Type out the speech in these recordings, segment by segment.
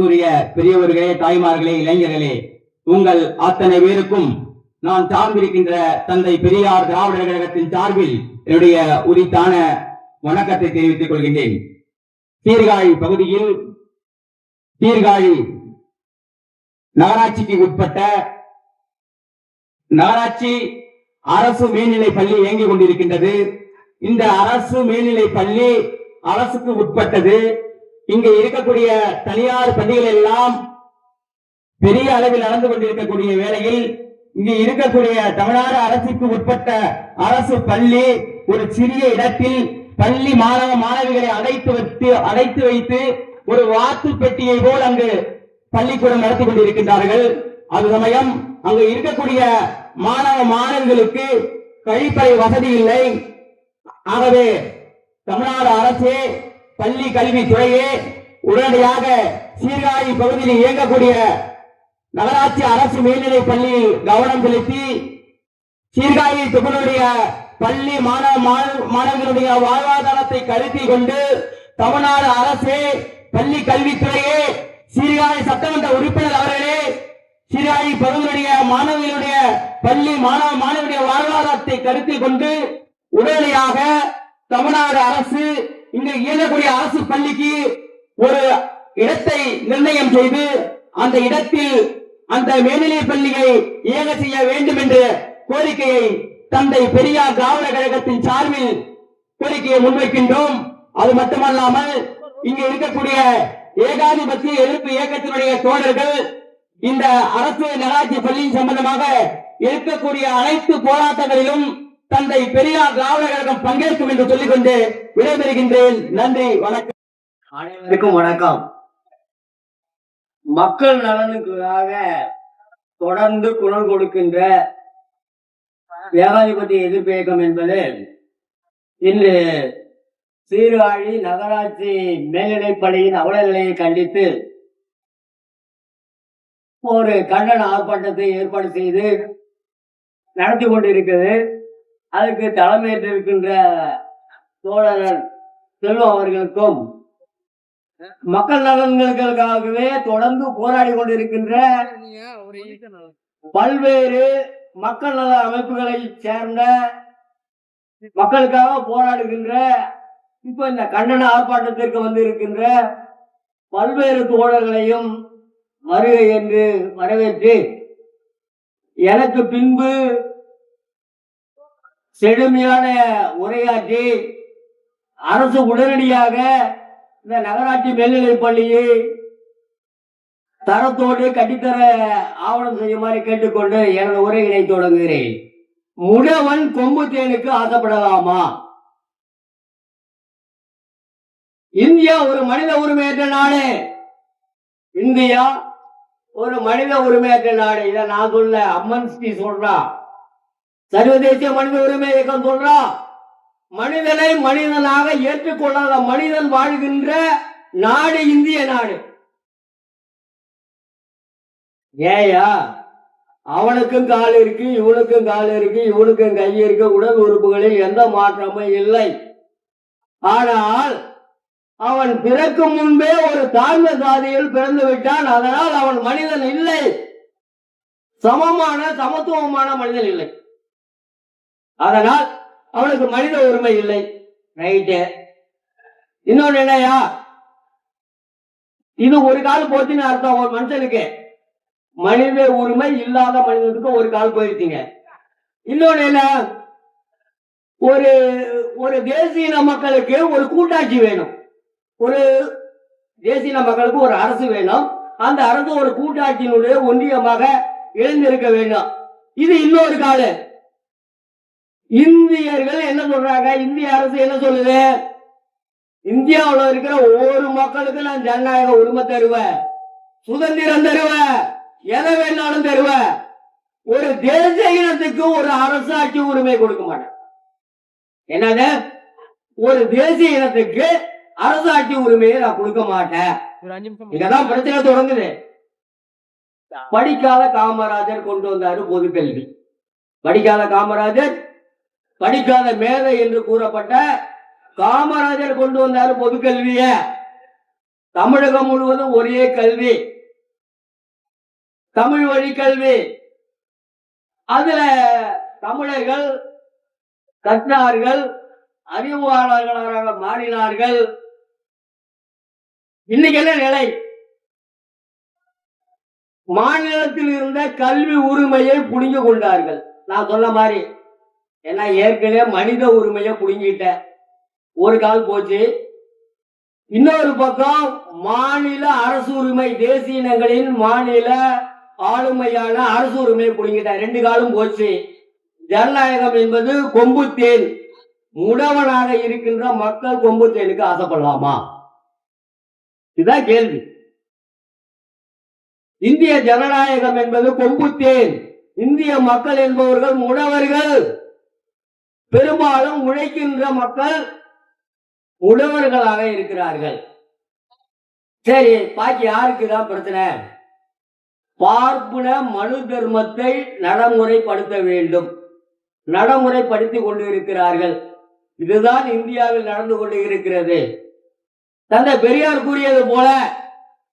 மதிப்பிற்குரிய பெரியவர்களே தாய்மார்களே இளைஞர்களே உங்கள் அத்தனை பேருக்கும் நான் சார்ந்திருக்கின்ற தந்தை பெரியார் திராவிடர் கழகத்தின் சார்பில் என்னுடைய உரித்தான வணக்கத்தை தெரிவித்துக் கொள்கின்றேன். சீர்காழி பகுதியில் சீர்காழி நகராட்சிக்கு உட்பட்ட நகராட்சி அரசு மேல்நிலை பள்ளி இயங்கிக் கொண்டிருக்கின்றது. இந்த அரசு மேல்நிலை பள்ளி அரசுக்கு உட்பட்டது. இங்க இருக்கக்கூடிய தனியார் பள்ளிகள் எல்லாம் பெரிய அளவில் நடந்து கொண்டிருக்கக்கூடிய வேளையில் இங்கு இருக்கக்கூடிய தமிழ்நாடு அரசுக்கு உட்பட்ட அரசு பள்ளி ஒரு சிறிய இடத்தில் பள்ளி மாணவ மாணவிகளை அடைத்து வைத்து அடைத்து வைத்து ஒரு வாத்து பெட்டியை போல் அங்கு பள்ளிக்கூடம் நடத்தி கொண்டிருக்கின்றார்கள். அது சமயம் அங்கு இருக்கக்கூடிய மாணவ மாணவிகளுக்கு கழிப்பறை வசதி இல்லை. ஆகவே தமிழ்நாடு அரசே பள்ளி கல்வித்துறையே உடனடியாக சீர்காழி பகுதியில் இயங்கக்கூடிய நகராட்சி அரசு மேல்நிலை பள்ளியில் கவனம் செலுத்தி சீர்காழி தொகுதியுடைய பள்ளி மாணவ மாணவ- மாணவர்களுடைய வாழ்வாதாரத்தை கருத்தில் கொண்டு தமிழ்நாடு அரசே பள்ளி கல்வித்துறையே சீர்காழி சட்டமன்ற உறுப்பினர் அவர்களே சீர்காழி பகுதியுடைய மாணவர்களுடைய பள்ளி மாணவ மாணவருடைய வாழ்வாதாரத்தை கருத்தில் கொண்டு உடனடியாக தமிழ்நாடு அரசு இங்கு இயங்கக்கூடிய அரசு பள்ளிக்கு ஒரு இடத்தை நிர்ணயம் செய்து அந்த இடத்தில் அந்த மேல்நிலை பள்ளியை இயங்க செய்ய வேண்டும் என்ற கோரிக்கையை தந்தை பெரியார் திராவிட கழகத்தின் சார்பில் கோரிக்கையை முன்வைக்கின்றோம். அது மட்டுமல்லாமல் இங்கு இருக்கக்கூடிய ஏகாதிபத்திய எதிர்ப்பு இயக்கத்தினுடைய தோழர்கள் இந்த அரசு நகராட்சி பள்ளியின் சம்பந்தமாக இருக்கக்கூடிய அனைத்து போராட்டங்களிலும் தந்தை பெரியார் திராவிட கழகம் பங்கேற்கும் என்று சொல்லிக்கொண்டு விடைபெறுகின்றேன். நன்றி வணக்கம். அனைவருக்கும் வணக்கம். மக்கள் நலனுக்காக தொடர்ந்து குரல் கொடுக்கின்ற ஏகாதிபத்திய எதிர்ப்பு இயக்கம் என்பது இன்று சீர்காழி நகராட்சி மேல்நிலைப்பள்ளியின் அவல நிலையை கண்டித்து ஒரு கண்டன ஆர்ப்பாட்டத்தை ஏற்பாடு செய்து நடத்தி கொண்டிருக்கிறது. அதுக்கு தலைமையேற்றிருக்கின்ற தோழர் செல்வம் அவர்களுக்கும் மக்கள் நலன்களுக்காகவே தொடர்ந்து போராடி கொண்டிருக்கின்ற பல்வேறு மக்கள் நல அமைப்புகளை சேர்ந்த மக்களுக்காக போராடுகின்ற இப்ப இந்த கண்டன ஆர்ப்பாட்டத்திற்கு வந்திருக்கின்ற பல்வேறு தோழர்களையும் வருகை என்று வரவேற்று எனக்கு பின்பு செழுமையான உரையாற்றி அரசு உடனடியாக இந்த நகராட்சி மேல்நிலைப் பள்ளியை தரத்தோடு கட்டித்தர ஆவணம் செய்யுமாறு கேட்டுக்கொண்டு எனது உரையினை தொடங்குகிறேன். முடவன் கொம்பு தேனுக்கு ஆசைப்படலாமா? இந்தியா ஒரு மனித உரிமையற்ற நாடு. இந்தியா ஒரு மனித உரிமையற்ற நாடு. இதை நான் சொல்ல அம்மன்ஸ்டி சொல்றா. சர்வதேச மனித உரிமை இயக்கம் சொல்றா மனிதனை மனிதனாக ஏற்றுக்கொள்ளாத மனிதன் வாழ்கின்ற நாடு இந்திய நாடு. ஏயா அவனுக்கும் கால் இருக்கு இவனுக்கும் கால் இருக்கு இவனுக்கும் கை இருக்கு உடல் உறுப்புகளில் எந்த மாற்றமும் இல்லை. ஆனால் அவன் பிறக்கும் முன்பே ஒரு தாழ்ந்த சாதியில் பிறந்து விட்டான் அதனால் அவன் மனிதன் இல்லை. சமமான சமத்துவமான மனிதன் இல்லை. அதனால் அவனுக்கு மனித உரிமை இல்லை. ரைட்டு இன்னொன்னு என்னையா? இது ஒரு கால் போச்சுன்னு அர்த்தம் ஒரு மனுஷனுக்கு. மனித உரிமை இல்லாத மனிதனுக்கு ஒரு கால் போயிருக்கீங்க இன்னொன்னு என்ன? ஒரு ஒரு தேசிய மக்களுக்கு ஒரு கூட்டாட்சி வேணும். ஒரு தேசிய மக்களுக்கு ஒரு அரசு வேணும். அந்த அரசு ஒரு கூட்டாட்சியினுடைய ஒன்றியமாக எழுந்திருக்க வேண்டும். இது இன்னொரு காலு. இந்தியர்கள் என்ன சொல்றாங்க? இந்திய அரசு என்ன சொல்லுது? இந்தியாவுல இருக்கிற ஒவ்வொரு மக்களுக்கும் நான் ஜனநாயக உரிமை தருவேன். சுதந்திரம் தருவேன். எதை வேணாலும் தருவேன். ஒரு தேச இனத்துக்கு ஒரு அரசாட்சி உரிமை கொடுக்க மாட்டேன். என்னது? ஒரு தேசிய இனத்துக்கு அரசாட்சி உரிமையை நான் கொடுக்க மாட்டேன். இங்கதான் பிரச்சனை தொடங்குது. படிக்காத காமராஜர் கொண்டு வந்தாரு பொதுக்கல்வி. படிக்காத காமராஜர் படிக்காத மேதை என்று கூறப்பட்ட காமராஜர் கொண்டு வந்தார் பொதுக்கல்விய தமிழகம் முழுவதும் ஒரே கல்வி. தமிழ் வழி கல்வி. அதுல தமிழர்கள் கற்றார்கள் அறிவாளர்களாக மாறினார்கள். இன்னைக்கு என்ன நிலை? மாநிலத்தில் இருந்த கல்வி உரிமையை புடுங்கி கொண்டார்கள். நான் சொன்ன மாதிரி ஏன்னா ஏற்கனவே மனித உரிமையை புடுங்கிட்டேன் ஒரு கால் போச்சு. இன்னொரு பக்கம் மாநில அரசு உரிமை தேசிய இனங்களின் மாநில ஆளுமையான அரசு உரிமையை புடுங்கிட்டேன் ரெண்டு காலும் போச்சு. ஜனநாயகம் என்பது கொம்பு தேன். முடவனாக இருக்கின்ற மக்கள் கொம்பு தேனுக்கு ஆசைப்படலாமா? இதுதான் கேள்வி. இந்திய ஜனநாயகம் என்பது கொம்பு தேன். இந்திய மக்கள் என்பவர்கள் முடவர்கள். பெரும்பாலும் உழைக்கின்ற மக்கள் உழவர்களாக இருக்கிறார்கள். சரி பாக்கி யாருக்கு தான் பிரச்சனை? பார்ப்பன மனு தர்மத்தை நடைமுறைப்படுத்த வேண்டும். நடைமுறைப்படுத்திக் கொண்டு இருக்கிறார்கள் இதுதான் இந்தியாவில் நடந்து கொண்டு இருக்கிறது தந்தை பெரியார் கூறியது போல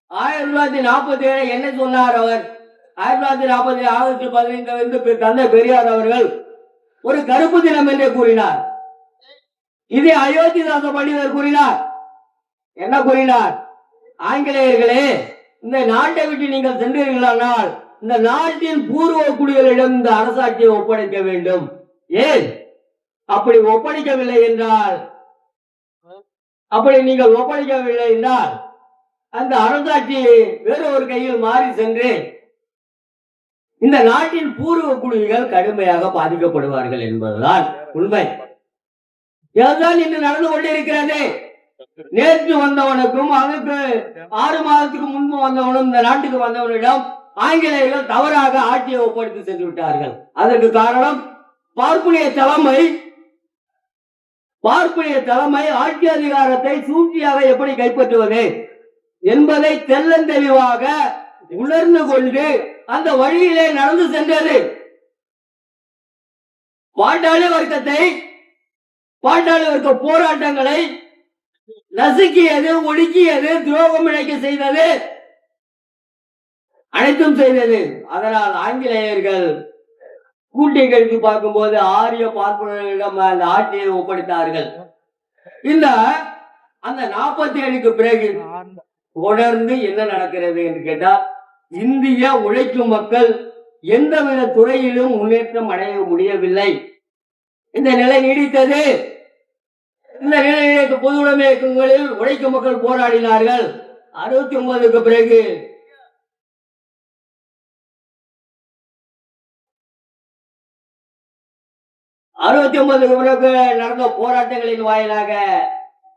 ஆயிரத்தி தொள்ளாயிரத்தி நாற்பத்தி ஏழு என்ன சொன்னார் அவர்? ஆயிரத்தி தொள்ளாயிரத்தி நாற்பத்தி ஆகஸ்ட் பதினைந்து பெ- தந்தை பெரியார் அவர்கள் ஒரு கருப்பு தினம் என்று கூறினார். இதே அயோத்திதாச பண்டிதர் கூறினார். என்ன கூறினார்? ஆங்கிலேயர்களே இந்த நாட்டை விட்டு நீங்கள் சென்றீர்களானால் இந்த நாட்டின் பூர்வ குடிகளிடம் இந்த அரசாட்சியை ஒப்படைக்க வேண்டும். ஏன்? அப்படி ஒப்படைக்கவில்லை என்றால் அப்படி நீங்கள் ஒப்படைக்கவில்லை என்றால் அந்த அரசாட்சி வேறு ஒரு கையில் மாறி சென்று இந்த நாட்டின் பூர்வ குழுவிகள் கடுமையாக பாதிக்கப்படுவார்கள் என்பதுதான் உண்மை. இதுதான் இன்று நடந்து கொண்டிருக்கிறது. நேற்று வந்தவனுக்கும் அதுக்கு ஆறு மாதத்துக்கு முன்பு வந்தவனும் இந்த நாட்டுக்கு வந்தவனிடம் ஆங்கிலேயர்கள் தவறாக ஆட்சியை ஒப்படைத்து சென்று விட்டார்கள். அதற்கு காரணம் பார்ப்புடைய தலைமை பார்ப்புடைய தலைமை ஆட்சி அதிகாரத்தை சூழ்ச்சியாக எப்படி கைப்பற்றுவது என்பதை தெல்லந்தெளிவாக உணர்ந்து கொண்டு அந்த வழியிலே நடந்து சென்றது. பாண்டாளி வர்க்கத்தை பாண்டாளி வர்க்க போராட்டங்களை நசுக்கியது ஒடுக்கியது துரோகம் இழைக்க செய்தது அனைத்தும் செய்தது. அதனால் ஆங்கிலேயர்கள் கூட்டை கழித்து பார்க்கும்போது ஆரிய பார்ப்பனர்களிடம் அந்த ஆட்சியை ஒப்படைத்தார்கள். இந்த அந்த நாற்பத்தி ஏழுக்கு பிறகு தொடர்ந்து என்ன நடக்கிறது என்று கேட்டால் இந்திய உழைக்கும் மக்கள் எந்தவித துறையிலும் முன்னேற்றம் அடைய முடியவில்லை. இந்த நிலை நீடித்தது. இந்த நிலையிலே பொது உடைமை இயக்கங்களில் உழைக்கும் மக்கள் போராடினார்கள். அறுபத்தி ஒன்பதுக்கு பிறகு. அறுபத்தி ஒன்பதுக்கு பிறகு நடந்த போராட்டங்களின் வாயிலாக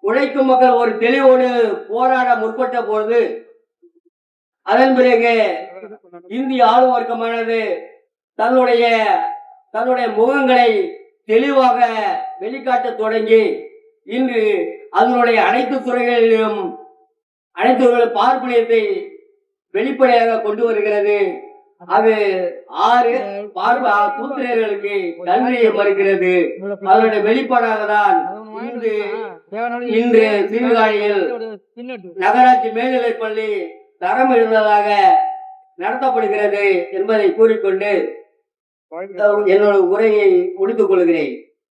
உழைக்கும் மக்கள் ஒரு தெளிவோடு போராட முற்பட்ட பொழுது அதன் பிறகு இந்திய ஆளும் வர்க்கமானது தன்னுடைய தன்னுடைய முகங்களை தெளிவாக வெளிக்காட்ட தொடங்கி இன்று அதனுடைய அனைத்து துறைகளிலும் அனைத்து பார்ப்பனியத்தை வெளிப்படையாக கொண்டு வருகிறது. அது ஆறு பார்வ கூத்திரர்களுக்கு நன்மையை மறுக்கிறது. அதனுடைய வெளிப்பாடாக தான் இன்று இன்று சீர்காழியில் நகராட்சி மேல்நிலைப் பள்ளி தரம் இருந்ததாக நடத்தப்படுகிறது என்பதை கூறிக்கொண்டு என்னோட உரையை முடித்துக் கொள்கிறேன்.